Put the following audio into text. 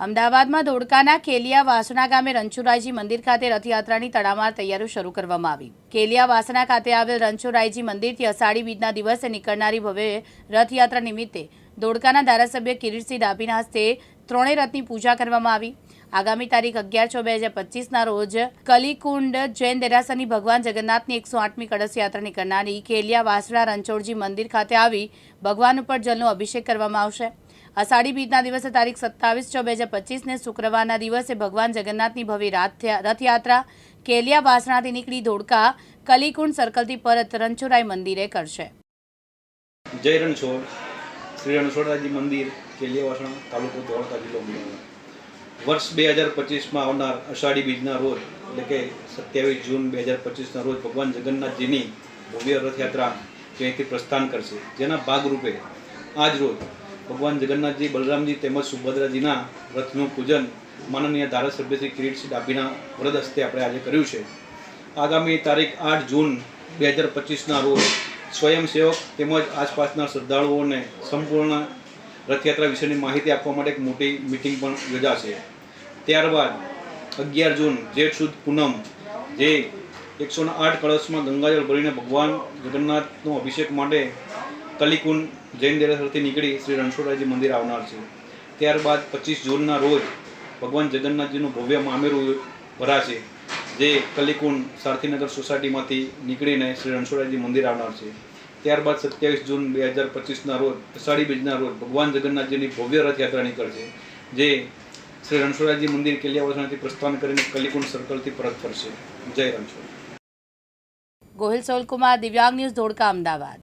અમદાવાદમાં ધોળકાના કેલિયા વાસણા ગામે રણછોડરાયજી મંદિર ખાતે રથયાત્રાની તડામાર તૈયારીઓ શરૂ કરવામાં આવી. કેલિયા વાસણા ખાતે આવેલ રણછોડરાયજી મંદિરથી અષાઢી બીજના દિવસે નીકળનારી ભવ્ય રથયાત્રા નિમિત્તે ધોળકાના ધારાસભ્ય કિરીટસિંહ ડાભીના હસ્તે ત્રણેય રથની પૂજા કરવામાં આવી. આગામી તારીખ અગિયાર છ બે હજાર પચીસના રોજ કલીકુંડ જૈન દેરાસરની ભગવાન જગન્નાથની એકસો આઠમી કળશ યાત્રા નીકળનારી કેલિયા વાસણા રણછોડજી મંદિર ખાતે આવી ભગવાન ઉપર જલનો અભિષેક કરવામાં આવશે. અષાઢી બીજના દિવસે તારીખ સત્તાવીસ છ બે હજાર પચીસને શુક્રવારના દિવસે ભગવાન જગન્નાથની ભવ્ય રથયાત્રા કેલિયા વાસણાથી નીકળી ધોળકા કલીકુંડ સર્કલથી પરત રણછોડરાય મંદિરે કરશે. જય રણછોડ. શ્રી રણછોડરાજી મંદિર, કેલિયા વાસણા, તાલુકો ધોળકા જિલ્લો વર્ષ બે હજાર પચીસમાં આવનાર અષાઢી બીજના રોજ, એટલે કે સત્યાવીસ જૂન બે હજાર પચીસના રોજ ભગવાન જગન્નાથજીની ભવ્ય રથયાત્રા ત્યાંથી પ્રસ્થાન કરશે. જેના ભાગરૂપે આજ રોજ ભગવાન જગન્નાથજી, બલરામજી તેમજ સુભદ્રાજીના રથનું પૂજન માનનીય ધારાસભ્ય શ્રી કિરીટસિંહ ડાભીના વરદ હસ્તે આપણે આજે કર્યું છે. આગામી તારીખ આઠ જૂન બે હજાર પચીસના રોજ સ્વયંસેવક તેમજ આસપાસના શ્રદ્ધાળુઓને સંપૂર્ણ રથયાત્રા વિશેની માહિતી આપવા માટે એક મોટી મિટિંગ પણ યોજાશે. ત્યારબાદ અગિયાર જૂન જેઠ સુદ પૂનમ જે એકસો આઠ કળશમાં ગંગાજળ ભરીને ભગવાન જગન્નાથનો અભિષેક માટે કલિકુંડ જૈન દેરાસરથી નીકળી શ્રી રણછોડરાયજી મંદિર આવનાર છે. ત્યારબાદ પચીસ જૂનના રોજ ભગવાન જગન્નાથજીનું ભવ્ય મામેરું ભરાશે જે કલિકુંડ સારથીનગર સોસાયટીમાંથી નીકળીને શ્રી રણછોડરાયજી મંદિર આવનાર છે. ત્યારબાદ સત્યાવીસ જૂન બે હજાર પચીસના રોજ અષાઢી બીજના રોજ ભગવાન જગન્નાથજીની ભવ્ય રથયાત્રા નીકળશે, જે શ્રી રણછોડરાયજી મંદિર કેલિયાવાસણાથી પ્રસ્થાન કરીને કલિકુંડ સર્કલથી પરત ફરશે. જય રણછોડ. ગોહિલ સોલકુમાર, દિવ્યાંગ ન્યૂઝ ધોળકા, અમદાવાદ.